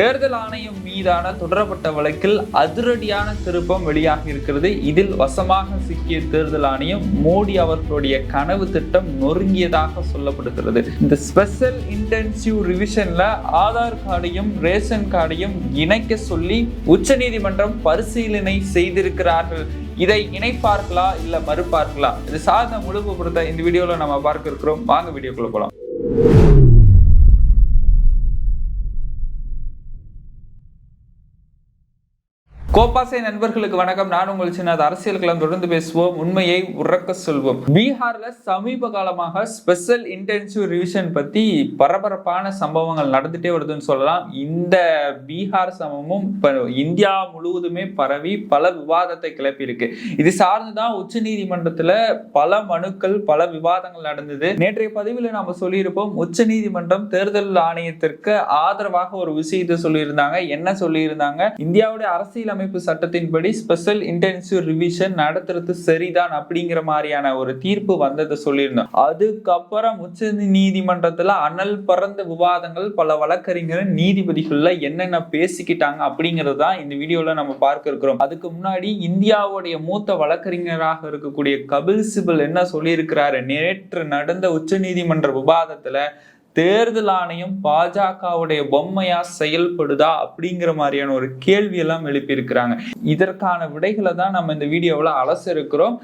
தேர்தல் ஆணையம் மீதான தொடரப்பட்ட வழக்கில் அதிரடியான திருப்பம் வெளியாகி இருக்கிறது. இதில் வசமாக சிக்கிய தேர்தல் ஆணையம் மோடி அவர்களுடைய கனவு திட்டம் நொறுங்கியதாக சொல்லப்படுகிறது. இந்த ஸ்பெஷல் இன்டென்சிவ் ரிவிஷன்ல ஆதார் கார்டையும் ரேஷன் கார்டையும் இணைக்க சொல்லி உச்சநீதிமன்றம் பரிசீலனை செய்திருக்கிறார்கள். இதை இணைப்பார்களா இல்ல மறுப்பார்களா? இது சார்ந்த முழு விவரத்தை இந்த வீடியோல நம்ம பார்க்க இருக்கிறோம். வாங்க வீடியோக்குள்ள போலாம். கோபாசை நண்பர்களுக்கு வணக்கம். நான் உங்கள் சின்னது அரசியல் களம் தொடர்ந்து பேசுவோம். உண்மையை உறக்க சொல்வோம். பீகார்ல சமீப காலமாக ஸ்பெஷல் இன்டென்சிவ் ரிவிஷன் பத்தி பரபரப்பான சம்பவங்கள் நடந்துட்டே வருதுன்னு சொல்லலாம். இந்த பீகார் சமமும் இந்தியா முழுவதுமே பரவி பல விவாதத்தை கிளப்பி இருக்கு இது சார்ந்துதான் உச்ச நீதிமன்றத்துல பல மனுக்கள் பல விவாதங்கள் நடந்தது. நேற்றைய பதிவில் நாம சொல்லியிருப்போம் உச்ச நீதிமன்றம் தேர்தல் ஆணையத்திற்கு ஆதரவாக ஒரு விஷயத்தை சொல்லியிருந்தாங்க. என்ன சொல்லியிருந்தாங்க? இந்தியாவுடைய அரசியலமைப்பு சட்டத்தின்படி ஸ்பெஷல் இன்டென்சிவ் ரிவிஷன் நடத்துறது சரிதான் அப்படிங்கிற மாதிரியான ஒரு தீர்ப்பு வந்ததை சொல்லியிருந்தோம். அதுக்கப்புறம் உச்ச நீதிமன்றத்துல அனல் பறந்த விவாதங்கள் பல வழக்கறிஞர் நீதிபதிகள்ல என்னென்ன பேசிக்கிட்டாங்க அப்படிங்கிறது தான் இந்த வீடியோல நம்ம பார்க்க இருக்கிறோம். அதுக்கு முன்னாடி இந்தியாவுடைய மூத்த வழக்கறிஞராக இருக்கக்கூடிய கபில் சிபல் என்ன சொல்லியிருக்கிறாரு? நேற்று நடந்த உச்ச நீதிமன்ற விவாதத்துல தேர்தல் ஆணையம் பாஜகவுடைய பொம்மையா செயல்படுதா அப்படிங்கிற மாதிரியான ஒரு கேள்வி எல்லாம் எழுப்பியிருக்கிறாங்க. இதற்கான விடைகளை தான் நம்ம இந்த வீடியோவில் அலச இருக்கிறோம்.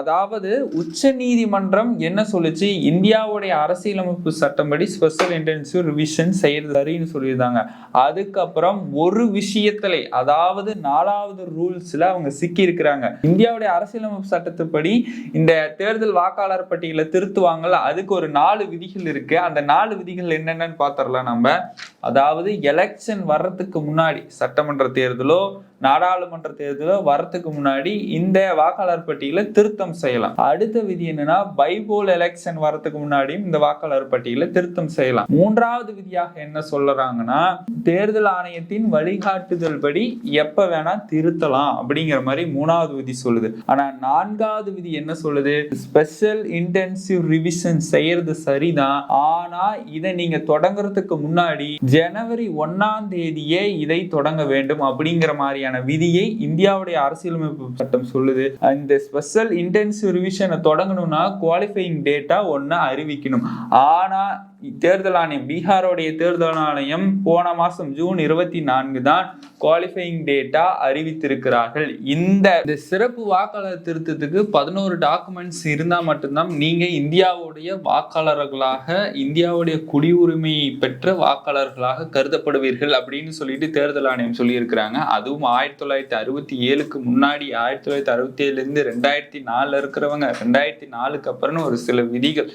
அதாவது உச்ச நீதிமன்றம் என்ன சொல்லுச்சு? இந்தியாவுடைய அரசியலமைப்பு சட்டப்படி ஸ்பெஷல் இன்டென்சிவ் ரிவிஷன் செய்யறது சரின்னு சொல்லியிருந்தாங்க. அதுக்கப்புறம் ஒரு விஷயத்துல அதாவது நாலாவது ரூல்ஸ்ல அவங்க சிக்கி இருக்கிறாங்க இந்தியாவுடைய அரசியலமைப்பு சட்டத்துப்படி இந்த தேர்தல் வாக்காளர் பட்டியலை திருத்துவாங்கல்ல அதுக்கு ஒரு நாலு விதிகள் இருக்கு. அந்த நாலு விதிகள் என்னென்னு பார்த்துடலாம் நம்ம. அதாவது எலெக்ஷன் வர்றதுக்கு முன்னாடி சட்டமன்ற தேர்தலோ நாடாளுமன்ற தேர்தல வரத்துக்கு முன்னாடி இந்த வாக்காளர் பட்டியலை திருத்தம் செய்யலாம். அடுத்த விதி என்னன்னா பைபோல் எலெக்ஷன் வரத்துக்கு முன்னாடியும் இந்த வாக்காளர் பட்டியலை திருத்தம் செய்யலாம். மூன்றாவது விதியாக என்ன சொல்றாங்கன்னா தேர்தல் ஆணையத்தின் வழிகாட்டுதல் படி எப்ப வேணா திருத்தலாம் அப்படிங்கிற மாதிரி மூணாவது விதி சொல்லுது. ஆனா நான்காவது விதி என்ன சொல்லுது? ஸ்பெஷல் இன்டென்சிவ் ரிவிஷன் செய்யறது சரிதான். ஆனா இதை நீங்க தொடங்குறதுக்கு முன்னாடி ஜனவரி ஒன்னாம் தேதியே இதை தொடங்க வேண்டும் அப்படிங்கிற மாதிரியான விதியை இந்தியாவுடைய அரசியலமைப்பு சட்டம் சொல்லுது. இந்த ஸ்பெஷல் இன்டென்சிவ் ரிவிஷனை தொடங்கணும்னா குவாலிஃபைங் டேட்டா ஒன்னு அறிவிக்கணும். ஆனா தேர்தல் ஆணையம் பீகாரோடைய தேர்தல் ஆணையம் போன மாசம் ஜூன் இருபத்தி நான்கு தான் குவாலிஃபையிங் டேட்டா அறிவித்திருக்கிறார்கள். இந்த சிறப்பு வாக்காளர் திருத்தத்துக்கு பதினோரு டாக்குமெண்ட்ஸ் இருந்தால் மட்டும்தான் நீங்கள் இந்தியாவுடைய வாக்காளர்களாக இந்தியாவுடைய குடியுரிமையை பெற்ற வாக்காளர்களாக கருதப்படுவீர்கள் அப்படின்னு சொல்லிட்டு தேர்தல் ஆணையம் சொல்லியிருக்கிறாங்க. அதுவும் ஆயிரத்தி தொள்ளாயிரத்தி அறுபத்தி ஏழுக்கு முன்னாடி ஆயிரத்தி தொள்ளாயிரத்தி அறுபத்தி ஏழுலேருந்து ரெண்டாயிரத்தி நாலில் இருக்கிறவங்க ரெண்டாயிரத்தி நாலுக்கு அப்புறம்னு ஒரு சில விதிகள்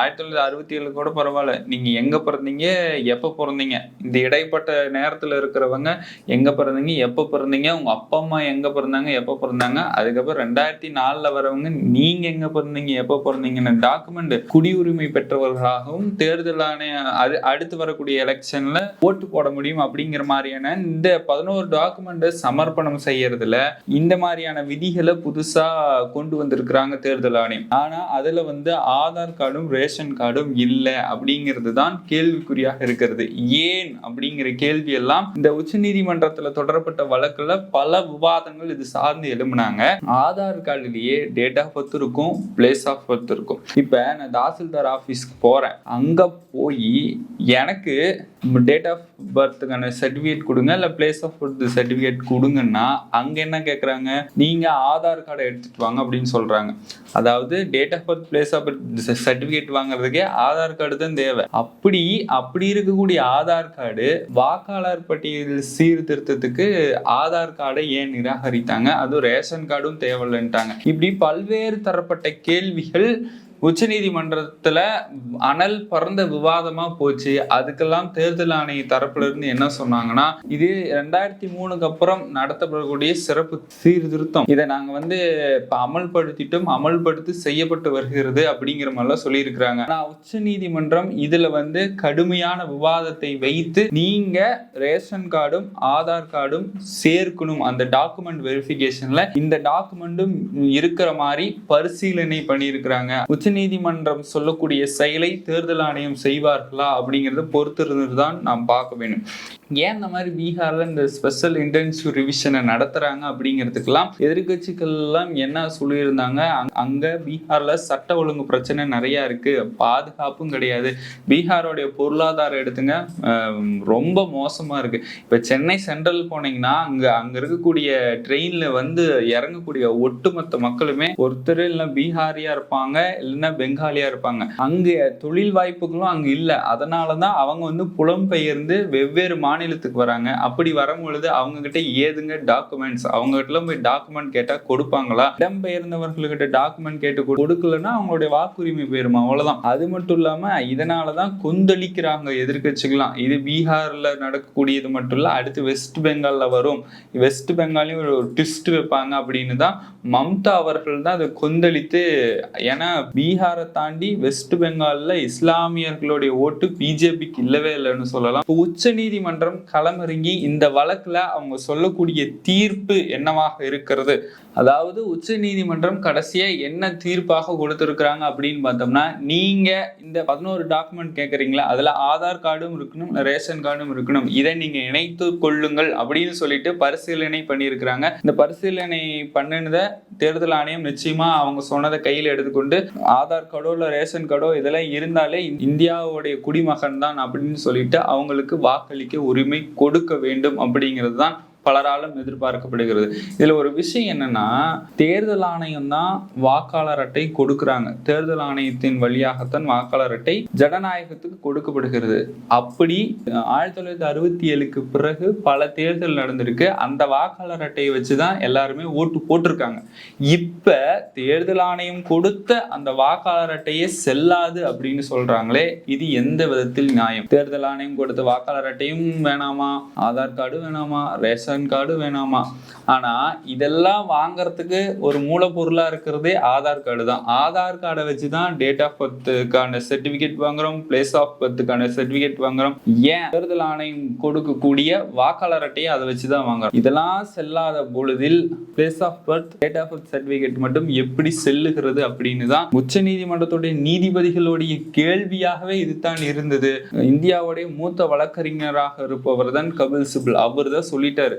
ஆயிரத்தி தொள்ளாயிரத்தி அறுபத்தி ஏழு கூட பரவாயில்ல. நீங்க எங்க பிறந்தீங்க? எப்ப பிறந்தீங்க? இந்த இடைப்பட்ட நேரத்துல இருக்கிறவங்க எங்க பிறந்தீங்க? எப்ப பிறந்தீங்க? உங்க அப்பா அம்மா எங்க பிறந்தாங்க? எப்ப பிறந்தாங்க? அதுக்கப்புறம் ரெண்டாயிரத்தி நாலுல வரவங்க நீங்க எங்க பிறந்தீங்க? எப்ப பிறந்தீங்கன்னு டாக்குமெண்ட் குடியுரிமை பெற்றவர்களாகவும் தேர்தல் ஆணைய அது அடுத்து வரக்கூடிய எலெக்ஷன்ல ஓட்டு போட முடியும் அப்படிங்கிற மாதிரியான இந்த பதினோரு டாக்குமெண்ட் சமர்ப்பணம் செய்யறதுல இந்த மாதிரியான விதிகளை புதுசா கொண்டு வந்திருக்கிறாங்க தேர்தல் ஆணையம். ஆனா அதுல வந்து ஆதார் கார்டும் ரேஷன் கார்டும் இல்லை. அப்படி அப்படிங்கிறது தான் கேள்விக்குறியாக இருக்கிறது. ஏன் அப்படிங்கிற கேள்வி எல்லாம் இந்த உச்சநீதிமன்றத்துல தொடரப்பட்ட வழக்குல பல விவாதங்கள் இது சார்ந்து எழுப்புனாங்க ஆதார் கார்டுலயே டேட் ஆஃப் பர்த் இருக்கும் பிளேஸ் ஆஃப் பர்த் இருக்கும். இப்ப நான் தாசில்தார் ஆபீஸ்க்கு போறேன். அங்க போய் எனக்கு டேட் ஆஃப் பர்த்துக்கான சர்டிஃபிகேட் கொடுங்க இல்ல பிளேஸ் ஆஃப் பர்த் சர்டிஃபிகேட் கொடுங்கன்னா அங்க என்ன கேக்குறாங்க? நீங்க ஆதார் கார்டை எடுத்துட்டு வாங்க அப்படின்னு சொல்றாங்க. அதாவது date of birth place of birth certificate வாங்குறதுக்கே Aadhaar card தான் தேவை. அப்படி அப்படி இருக்கக்கூடிய ஆதார் கார்டு வாக்காளர் பட்டியல் சீர்திருத்தத்துக்கு ஆதார் கார்டை ஏன் நிராகரித்தாங்க? அதுவும் ரேஷன் கார்டும் தேவையில்லைன்ட்டாங்க. இப்படி பல்வேறு தரப்பட்ட கேள்விகள் உச்சநீதிமன்றத்தில் அனல் பறந்த விவாதமாக போச்சு. அதுக்கெல்லாம் தேர்தல் ஆணைய தரப்புல இருந்து என்ன சொன்னாங்கன்னா இது ரெண்டாயிரத்தி மூணுக்கு அப்புறம் நடத்தப்படக்கூடிய சிறப்பு சீர்திருத்தம். இதை நாங்கள் வந்து இப்போ அமல்படுத்திட்டும். அமல்படுத்தி செய்யப்பட்டு வருகிறது அப்படிங்கிற மாதிரிலாம் சொல்லியிருக்கிறாங்க. ஆனால் உச்சநீதிமன்றம் இதில் வந்து கடுமையான விவாதத்தை வைத்து நீங்கள் ரேஷன் கார்டும் ஆதார் கார்டும் சேர்க்கணும் அந்த டாக்குமெண்ட் வெரிஃபிகேஷனில். இந்த டாக்குமெண்ட்டும் இருக்கிற மாதிரி பரிசீலனை பண்ணியிருக்கிறாங்க. உச்ச உச்சநீதிமன்றம் சொல்லக்கூடிய செயலை தேர்தல் ஆணையம் செய்வார்களா அப்படிங்கிறத பொறுத்திருந்து தான் நாம் பார்க்க வேணும் ஏன் இந்த மாதிரி பீகார்ல இந்த ஸ்பெஷல் இன்டென்சிவ் ரிவிஷனை நடத்துறாங்க அப்படிங்கிறதுக்கெல்லாம் எதிர்கட்சிகள்லாம் என்ன சொல்லியிருந்தாங்க? அங்கே அங்க சட்ட ஒழுங்கு பிரச்சனை நிறைய இருக்கு. பாதுகாப்பும் கிடையாது. பீகாரோடைய பொருளாதாரம் எடுத்துங்க ரொம்ப மோசமா இருக்கு. இப்ப சென்னை சென்ட்ரல் போனீங்கன்னா அங்க அங்க இருக்கக்கூடிய ட்ரெயின்ல வந்து இறங்கக்கூடிய ஒட்டுமொத்த மக்களுமே ஒருத்தர் இல்ல பீகாரியாக இருப்பாங்க இல்லைன்னா பெங்காலியா இருப்பாங்க. அங்க தொழில் வாய்ப்புகளும் அங்க இல்ல. அதனாலதான் அவங்க வந்து புலம்பெயர்ந்து வெவ்வேறு மாநிலத்துக்கு வராங்க. அப்படி வரும்பொழுது அவங்க கிட்ட ஏதுங்க டாக்குமெண்ட்ஸ் அவங்க கிட்ட போய் டாக்குமெண்ட் கேட்டா கொடுப்பாங்களா? இடம்பெயர்ந்தவர்கள்கிட்ட டாக்குமெண்ட் கேட்டு கொடுக்கலன்னா அவங்களுடைய வாக்குரிமை போயிருமா? அவ்வளவுதான். அது மட்டும் இல்லாம இதனாலதான் கொந்தளிக்கிறாங்க எதிர்கட்சிகளாம் இது பீகார்ல நடக்கக்கூடியது மட்டும் இல்ல அடுத்து வெஸ்ட் பெங்கால்ல வரும். வெஸ்ட் பெங்காலையும் ஒரு ட்விஸ்ட் வைப்பாங்க அப்படின்னு தான் மம்தா அவர்கள் தான் அதை கொந்தளித்து ஏன்னா பீகாரை தாண்டி வெஸ்ட் பெங்காலில் இஸ்லாமியர்களுடைய ஓட்டு பிஜேபிக்கு இல்லவே இல்லைன்னு சொல்லலாம். இப்போ உச்ச நீதிமன்றம் களமிறங்கி இந்த வழக்குல அவங்க சொல்லக்கூடிய தீர்ப்பு என்னவாக இருக்கிறது? அதாவது உச்ச நீதிமன்றம் கடைசியா என்ன தீர்ப்பாக கொடுத்துருக்குறாங்க அப்படின்னு பார்த்தோம்னா நீங்க இந்த பதினோரு டாக்குமெண்ட் கேட்குறீங்களா அதில் ஆதார் கார்டும் இருக்கணும் ரேஷன் கார்டும் இருக்கணும். இதை நீங்கள் இணைத்து கொள்ளுங்கள் அப்படின்னு சொல்லிட்டு பரிசீலனை பண்ணியிருக்கிறாங்க. இந்த பரிசீலனை பண்ணினதை தேர்தல் ஆணையம் நிச்சயமா அவங்க சொன்னதை கையில் எடுத்துக்கொண்டு ஆதார் கார்டோ இல்ல ரேஷன் கார்டோ இதெல்லாம் இருந்தாலே இந்தியாவுடைய குடிமகன் தான் அப்படின்னு சொல்லிட்டு அவங்களுக்கு வாக்களிக்க உரிமை கொடுக்க வேண்டும் அப்படிங்கிறது தான் பலராலும் எதிர்பார்க்கப்படுகிறது. இதில் ஒரு விஷயம் என்னன்னா தேர்தல் ஆணையம் தான் வாக்காளர் அட்டை கொடுக்குறாங்க. தேர்தல் ஆணையத்தின் வழியாகத்தான் வாக்காளர் அட்டை ஜனநாயகத்துக்கு கொடுக்கப்படுகிறது. அப்படி ஆயிரத்தி தொள்ளாயிரத்தி அறுபத்தி ஏழுக்கு பிறகு பல தேர்தல் நடந்திருக்கு. அந்த வாக்காளர் அட்டையை வச்சு தான் எல்லாருமே ஓட்டு போட்டிருக்காங்க. இப்போ தேர்தல் ஆணையம் கொடுத்த அந்த வாக்காளர் அட்டையே செல்லாது அப்படின்னு சொல்றாங்களே இது எந்த விதத்தில் நியாயம்? தேர்தல் ஆணையம் கொடுத்த வாக்காளர் அட்டையும் வேணாமா? ஆதார் கார்டு வேணாமா? ரேஷன் கார்டு வேணாமா? ஆனா இதெல்லாம் வாங்குறதுக்கு ஒரு மூலப்பொருளா இருக்கிறதே ஆதார் கார்டு தான். ஆதார் கார்டை வச்சு தான் டேட் ஆஃப் பர்த்துக்கான சர்டிபிகேட் வாங்குறோம் பிளேஸ் ஆஃப் பர்த்துக்கான சர்டிபிகேட் வாங்குறோம். ஏன்? தேர்தல் ஆணையம் கொடுக்கக்கூடிய வாக்காளர் அட்டையை அதை வச்சு தான் வாங்குறோம். இதெல்லாம் செல்லாத பொழுதில் place of birth date of birth certificate மட்டும் எப்படி செல்லுகிறது அப்படின்னு தான் உச்ச நீதிமன்றத்துடைய நீதிபதிகளுடைய கேள்வியாகவே இதுதான் இருந்தது. இந்தியாவுடைய மூத்த வழக்கறிஞராக இருப்பவர் தான் கபில் சிபில். அவர் தான் சொல்லிட்டாரு.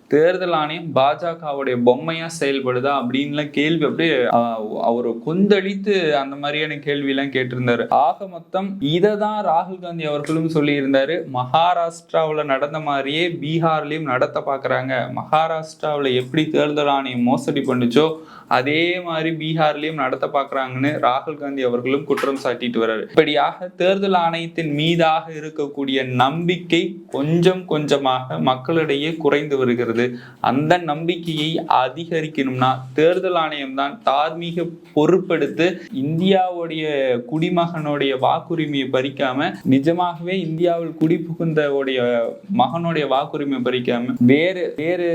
தேர்தல் ஆணையம் பாஜகவுடைய பொம்மையா செயல்படுதா அப்படின்லாம் கேள்வி அப்படியே அவர் கொந்தளித்து அந்த மாதிரியான கேள்வி எல்லாம் கேட்டிருந்தாரு. ஆக மொத்தம் இதை தான் ராகுல் காந்தி அவர்களும் சொல்லியிருந்தாரு. மகாராஷ்டிராவுல நடந்த மாதிரியே பீகார்லயும் நடத்த பாக்குறாங்க. மகாராஷ்டிராவுல எப்படி தேர்தல் ஆணையம் மோசடி பண்ணுச்சோ அதே மாதிரி பீகார்லயும் நடத்த பாக்குறாங்கன்னு ராகுல் காந்தி அவர்களும் குற்றம் சாட்டிட்டு வர்றாரு. இப்படியாக தேர்தல் ஆணையத்தின் மீதாக இருக்கக்கூடிய நம்பிக்கை கொஞ்சம் கொஞ்சமாக மக்களிடையே குறைந்து வருகிறது. அந்த நம்பிக்கையை அதிகரிக்கணும்னா தேர்தல் ஆணையம் தான் தார்மீக பொறுப்பெடுத்து இந்தியாவுடைய குடிமகனுடைய வாக்குரிமையை பறிக்காம நிஜமாகவே இந்தியாவில் குடி புகுந்தவுடைய மகனுடைய வாக்குரிமையை பறிக்காம வேறு வேறு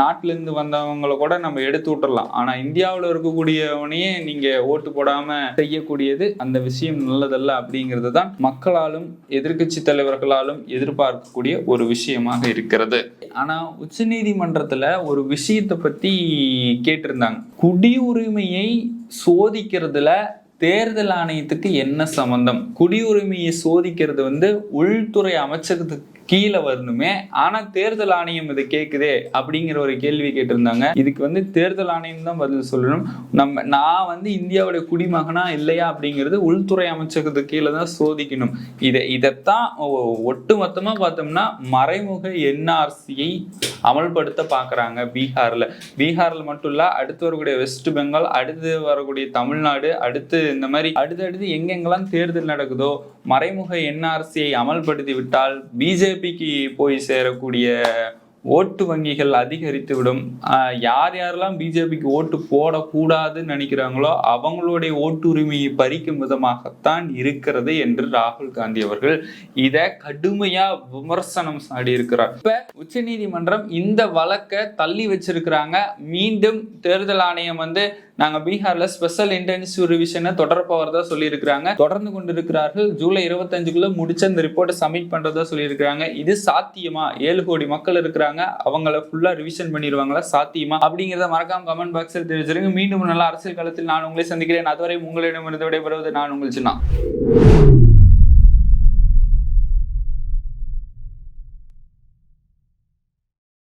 நாட்டில இருந்து வந்தவங்களை கூட நம்ம எடுத்து விட்டுறலாம். ஆனா இந்தியாவுல இருக்கக்கூடியவனையே நீங்க ஓட்டு போடாம செய்யக்கூடியது அந்த விஷயம் நல்லதல்ல அப்படிங்கிறது தான் மக்களாலும் எதிர்க்கட்சி தலைவர்களாலும் எதிர்பார்க்கக்கூடிய ஒரு விஷயமாக இருக்கிறது. உச்ச உச்சநீதிமன்றத்துல ஒரு விஷயத்தை பத்தி கேட்டிருந்தாங்க. குடியுரிமையை சோதிக்கிறதுல தேர்தல் ஆணையத்துக்கு என்ன சம்பந்தம்? குடியுரிமையை சோதிக்கிறது வந்து உள்துறை அமைச்சகத்துக்கு கீழே வரணுமே. ஆனா தேர்தல் ஆணையம் இதை கேக்குதே அப்படிங்கிற ஒரு கேள்வி கேட்டிருந்தாங்க. இதுக்கு வந்து தேர்தல் ஆணையம் தான் பதில் சொல்லணும். நம்ம நான் வந்து இந்தியாவுடைய குடிமகனா இல்லையா அப்படிங்கிறது உள்துறை அமைச்சகத்து கீழே தான் சோதிக்கணும். இதை இதைத்தான் ஒ- ஒட்டுமொத்தமா பார்த்தோம்னா மறைமுக என்ஆர்சியை அமல்படுத்த பாக்குறாங்க பீகார்ல. பீகார்ல மட்டும் இல்ல அடுத்து வரக்கூடிய வெஸ்ட் பெங்கால் அடுத்து வரக்கூடிய தமிழ்நாடு அடுத்து இந்த மாதிரி அடுத்தடுத்து எங்கெங்கெல்லாம் தேர்தல் நடக்குதோ மறைமுக என்ஆர்சியை அமல்படுத்தி விட்டால் பிஜேபிக்கு போய் சேரக்கூடிய ஓட்டு வங்கிகள் அதிகரித்து விடும் ஆஹ் யார் யாரெல்லாம் பிஜேபிக்கு ஓட்டு போடக்கூடாதுன்னு நினைக்கிறாங்களோ அவங்களுடைய ஓட்டுரிமையை பறிக்கும் விதமாகத்தான் இருக்கிறது என்று ராகுல் காந்தி அவர்கள் இதை கடுமையா விமர்சனம் சாடியிருக்கிறார். இப்ப உச்சநீதிமன்றம் இந்த வழக்கை தள்ளி வச்சிருக்கிறாங்க. மீண்டும் தேர்தல் ஆணையம் வந்து நாங்க பீகார்ல ஸ்பெஷல் இன்டென்சிவ் ரிவிஷனை தொடர போறதா சொல்லியிருக்கிறாங்க. தொடர்ந்து கொண்டிருக்கிறார்கள். ஜூலை இருபத்தஞ்சுக்குள்ள முடிச்ச இந்த ரிப்போர்ட்டை சப்மிட் பண்றதா சொல்லியிருக்கிறாங்க. இது சாத்தியமா? ஏழு கோடி மக்கள் இருக்கிறாங்க. அவங்கள ஃபுல்லா ரிவிஷன் பண்ணிடுவாங்களா? சாத்தியமா? அப்படிங்கிறத மறக்காம கமெண்ட் பாக்ஸில் தெரிவிச்சிருங்க. மீண்டும் நல்ல அரசியல் காலத்தில் நான் உங்களை சந்திக்கிறேன். அதுவரை உங்களிடமிருந்து விடைபெறுவது நான் உங்கள் சின்ன